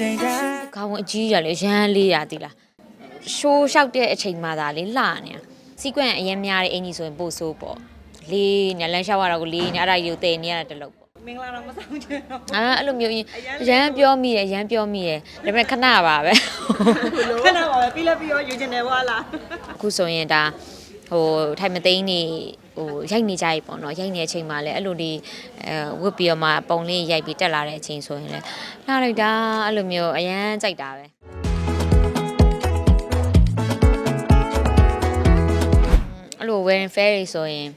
ချိန်တိုင်းခေါင်းဝင်အကြီးရလေရမ်းလေးရသည်လားရှိုးလျှောက်တဲ့အချိန်မှသာလေလှနေတာစီကွန့်အရင်များတဲ့အင်ကြီးဆိုရင်ပို့ဆိုးပေါ့လေးနဲ့လမ်းလျှောက်ရတာကိုလေးနဲ့အဲ့ဒါကြီးကိုတည်နေရတာတလို့ပေါ့မင်္ဂလာတော့မဆောင်ချင်တော့အာအဲ့လိုမျိုးရင်ရမ်းပြောမိတယ်ရမ်းပြောမိတယ်ဒါပေမဲ့ခဏပါပဲခဏပါပဲပြီးလဲပြီးရောယူချင်တယ်ဘွာလားအခုဆိုရင်ဒါဟိုထိုင်မသိန်းနေ ဟိုရိုက်နေကြပြီပေါ့နော်ရိုက်နေတဲ့အချိန်မှာလည်းအဲ့လိုဒီအဲဝတ်ပြီးတော့မှပုံလေးရိုက်ပြီးတက်လာတဲ့အချိန်ဆိုရင်လည်းလှလိုက်တာအဲ့လိုမျိုးအရန်ကြိုက်တာပဲအဲ့လို wearing fair တွေဆိုရင်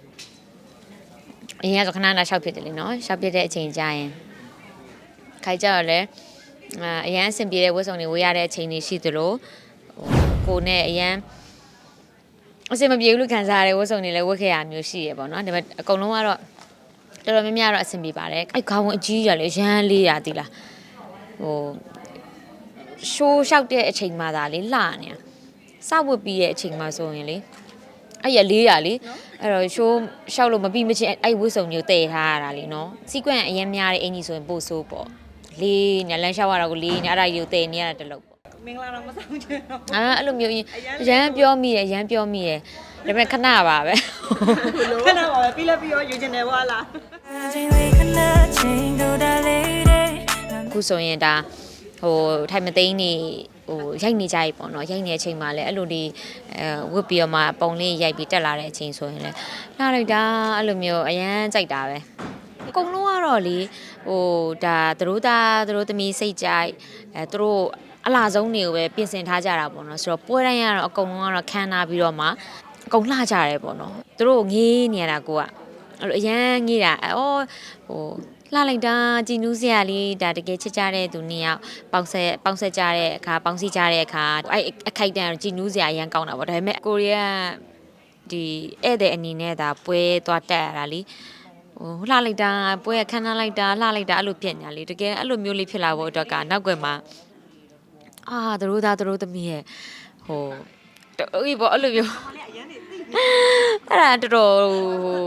အရင်ကဆိုခဏခဏရှောက်ဖြစ်တယ်လေနော်ရှောက်ဖြစ်တဲ့အချိန်ကြာရင်ခိုင်ကြတော့လေအာအရန်အဆင်ပြေတဲ့ဝတ်စုံတွေဝေးရတဲ့အချိန်တွေရှိသလိုဟိုကိုနဲ့အရန် အစင်မပြေဘူးလို့ခံစားရတဲ့ဝတ်စုံတွေလည်းဝတ်ခဲ့ရမျိုးရှိရပေါ့နော်ဒါပေမဲ့အကုန်လုံးကတော့တော်တော်များများတော့အဆင်ပြေပါတယ်အဲ့ခေါင်းဝင်အကြီးရလေရမ်းလေးရသည်လားဟိုရှိုးလျှောက်တဲ့အချိန်မှသာလေလှနေတာစဝတ်ပြီးတဲ့အချိန်မှဆိုရင်လေအဲ့ရလေးရလေအဲ့တော့ရှိုးလျှောက်လို့မပြီးမချင်းအဲ့ဝတ်စုံမျိုးတည်ထားရတာလေနော်စီကွန့်အရင်များတဲ့အင်ကြီးဆိုရင်ပို့ဆိုးပေါ့လေးနဲ့လမ်းလျှောက်ရတာကိုလေးနဲ့အဲ့ဒါကြီးကိုတည်နေရတာတလို့ပေါ့ မင်္ဂလာတော့မဆောင်ချင်တော့အာအဲ့လိုမျိုးရင်ရမ်းပြောမိတယ်ရမ်းပြောမိတယ်ဒါပေမဲ့ခဏပါပဲ ခဏပါပဲပြီးလဲပြီးရောယူချင်တယ်ဘွာလားချိန်လေးခဏချိန်တို့တာလေးတဲ့အခုဆိုရင်ဒါဟိုထိုင်မသိန်းနေဟိုရိုက်နေကြပြီပေါ့နော်ရိုက်နေတဲ့အချိန်မှာလည်းအဲ့လိုဒီအဲဝတ်ပြီးတော့မှပုံလေးရိုက်ပြီးတက်လာတဲ့အချိန်ဆိုရင်လည်းလှလိုက်တာအဲ့လိုမျိုးအရန်ကြိုက်တာပဲအကုန်လုံးကတော့လေဟိုဒါသူတို့သားသူတို့သမီးစိတ်ကြိုက်အဲသူတို့ အလားဆုံးတွေကိုပဲပြင်ဆင်ထားကြတာပေါ့နော်ဆိုတော့ပွဲတိုင်းကတော့အကုန်လုံးကတော့ခန်းနာပြီးတော့မှအကုန်လှကြတယ်ပေါ့နော်သူတို့ငေးနေရတာကိုကအဲ့လိုအရန်ငေးတာအော်ဟိုလှလိုက်တာကြည်နူးစရာလေးဒါတကယ်ချစ်ကြတဲ့သူနှစ်ယောက်ပေါင်းဆက်ပေါင်းဆက်ကြတဲ့အခါပေါင်းစည်းကြတဲ့အခါအဲ့အခိုက်တန်ကြည်နူးစရာအရန်ကောင်းတာပေါ့ဒါပေမဲ့ကိုရီးယားဒီဧည့်သည်အနေနဲ့ဒါပွဲသွားတက်ရတာလीဟိုလှလိုက်တာပွဲခန်းနာလိုက်တာလှလိုက်တာအဲ့လိုပြက်ညာလေတကယ်အဲ့လိုမျိုးလေးဖြစ်လာဖို့အတွက်ကနောက်ွယ်မှာ အာသူတို့သားသူတို့သမီးရဲ့ဟိုတော်ကြီးပေါ့အဲ့လိုမျိုးအဲ့ဒါတော်တော်ဟို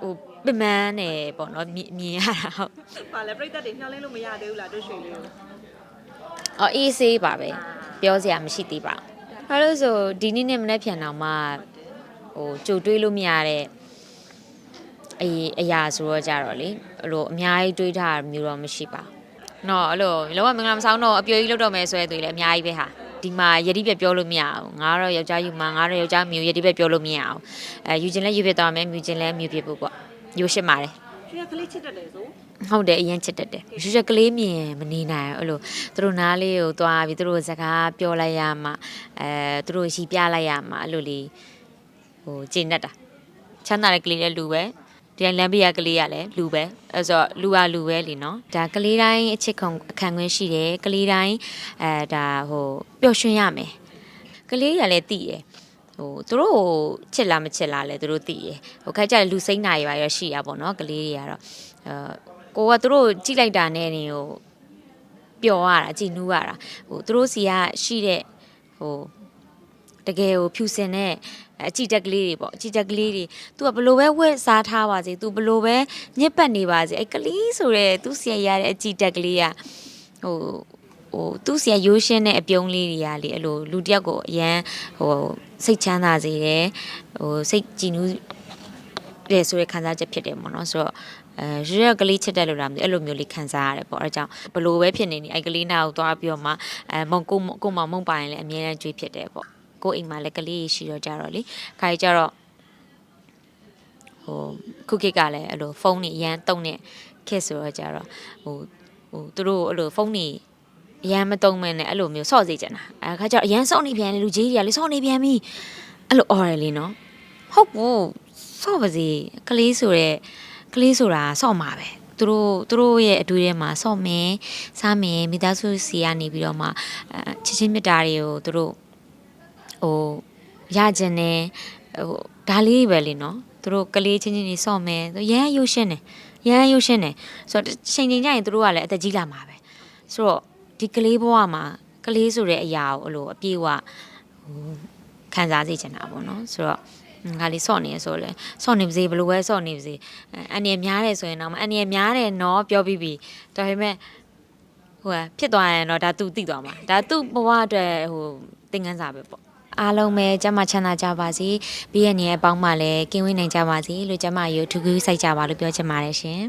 ဟိုပင်မန်းနေပေါ့နော်မြင်မြင်ရတာဟုတ်ပါလဲပြိတ္တတွေညှောင်းလင်းလို့မရသေးဘူးလားတို့ရွှေလေးကိုအော်အေးဆေးပါပဲပြောစရာမရှိသေးပါဘူးဘာလို့ဆိုဒီနေ့နဲ့မနေ့ပြန်တော့မှဟိုကြိုတွေးလို့မရတဲ့အရေးအရာဆိုတော့ကြတော့လေအဲ့လိုအများကြီးတွေးထားတာမျိုးတော့မရှိပါဘူး နော်အဲ့လိုလောကမင်္ဂလာမဆောင်တော့အပြိုကြီးလောက်တော့မယ်ဆိုရဲသူလည်းအများကြီးပဲဟာဒီမှာယတိပြပြောလို့မရအောင်ငါတော့ယောက်ျားယူမှာငါတော့ယောက်ျားမျိုးယတိပြပြောလို့မရအောင်အဲယူခြင်းလဲယူဖြစ်သွားမယ်မြူခြင်းလဲမြူဖြစ်ဖို့ပေါ့ယူရှင်းပါတယ်ရွှေကကလေးချစ်တတ်တယ်ဆိုဟုတ်တယ်အရင်ချစ်တတ်တယ်ရွှေချက်ကလေးမြင်မနေနိုင်ဘူးအဲ့လိုသူတို့နားလေးကိုသွားပြီးသူတို့စကားပြောလိုက်ရမှအဲသူတို့ရီပြလိုက်ရမှအဲ့လိုလေးဟိုကျင့်တတ်တာချမ်းသာတဲ့ကလေးလည်းလူပဲ ဒီတိုင်းလမ်းပြရကလေးရလည်းလူပဲအဲ့ဆိုတော့လူကလူပဲလीနော်ဒါကလေးတိုင်းအချစ်ခုံအခန့်ခွင့်ရှိတယ်ကလေးတိုင်းအဲဒါဟိုပျော်ရွှင်ရမယ်ကလေးရလည်းတည်တယ်ဟိုသူတို့ကိုချစ်လားမချစ်လားလဲသူတို့သိရယ်ဟိုခိုက်ကြလူစိမ့်နာရပါရရှိရပါတော့ကလေးတွေကတော့အဲကိုကသူတို့ကြိလိုက်တာနဲ့နေဟိုပျော်ရတာကြည်နူးရတာဟိုသူတို့စီကရှိတဲ့ဟို တကယ်ဟိုဖြူစင်တဲ့အကြည့်တက်ကလေးတွေပေါ့အကြည့်တက်ကလေးတွေ तू ကဘလို့ပဲဝက်စားထားပါစေ तू ဘလို့ပဲညစ်ပတ်နေပါစေအဲ့ကလေးဆိုတဲ့သူစီရရတဲ့အကြည့်တက်ကလေးကဟိုဟိုသူစီရရိုးရှင်းတဲ့အပြုံးလေးတွေကလေအဲ့လိုလူတစ်ယောက်ကိုအရန်ဟိုစိတ်ချမ်းသာစေတယ်ဟိုစိတ်ကြည်နူးတယ်ဆိုတဲ့ခံစားချက်ဖြစ်တယ်ပေါ့နော်ဆိုတော့အဲရရကလေးချစ်တယ်လို့လားမသိဘူးအဲ့လိုမျိုးလေးခံစားရတယ်ပေါ့အဲဒါကြောင့်ဘလို့ပဲဖြစ်နေနေအဲ့ကလေးနာကိုသွားပြီးတော့မှအဲမုံကိုကိုမမုံပိုင်လည်းအမြဲတမ်းကြွေးဖြစ်တယ်ပေါ့ ကိုအိမ်မှာလည်းကလေးရှိတော့ကြတော့လေခါကြီးကြတော့ဟိုခုခေတ်ကလည်းအဲ့လိုဖုန်းတွေအရန်တုံးနေခေတ်ဆိုတော့ကြတော့ဟိုဟိုသူတို့အဲ့လိုဖုန်းတွေအရန်မတုံးမဲနဲ့အဲ့လိုမျိုးဆော့စေချင်တာအဲ့ခါကျတော့အရန်ဆော့နေပြန်လေလူကြီးတွေကလေဆော့နေပြန်ပြီအဲ့လိုអော်ရလေနော်ဟုတ်ဘူးဆော့ပါစေကလေးဆိုတဲ့ကလေးဆိုတာဆော့မှာပဲသူတို့သူတို့ရဲ့အတွေ့အထဲမှာဆော့မယ်စားမယ်မိသားစုစီကနေပြီးတော့မှအဲချစ်ချင်းမြတ်တာတွေကိုသူတို့ ဟိုရကြင်နေဟိုဒါလေးပဲလေနော်သူတို့ကလေးချင်းချင်းနေစော့မယ်သူရမ်းရုပ်ရှင်တယ်ရမ်းရုပ်ရှင်တယ်ဆိုတော့ချိန်ချိန်ကျရင်သူတို့ကလည်းအသက်ကြီးလာမှာပဲဆိုတော့ဒီကလေးဘဝမှာကလေးဆိုတဲ့အရာကိုအဲ့လိုအပြေးအဝဟိုခံစားစေချင်တာပေါ့နော်ဆိုတော့ငါလေးစော့နေရဆိုလဲစော့နေပါစေဘလို့ပဲစော့နေပါစေအဲအန်ရများတယ်ဆိုရင်တော့အန်ရများတယ်နော်ပြောပြီးပြီဒါပေမဲ့ဟိုကဖြစ်သွားရင်တော့ဒါသူသိသွားမှာဒါသူ့ဘဝအတွက်ဟိုသင်ခန်းစာပဲပေါ့ အားလုံးပဲကျမ်းမချမ်းသာကြပါစေပြီးရနေရဲ့ပေါင်းမှလည်းကင်းဝေးနိုင်ကြပါစေလို့ကျမ်းမရို့ထူးထူးစိုက်ကြပါလို့ပြောချင်ပါတယ်ရှင်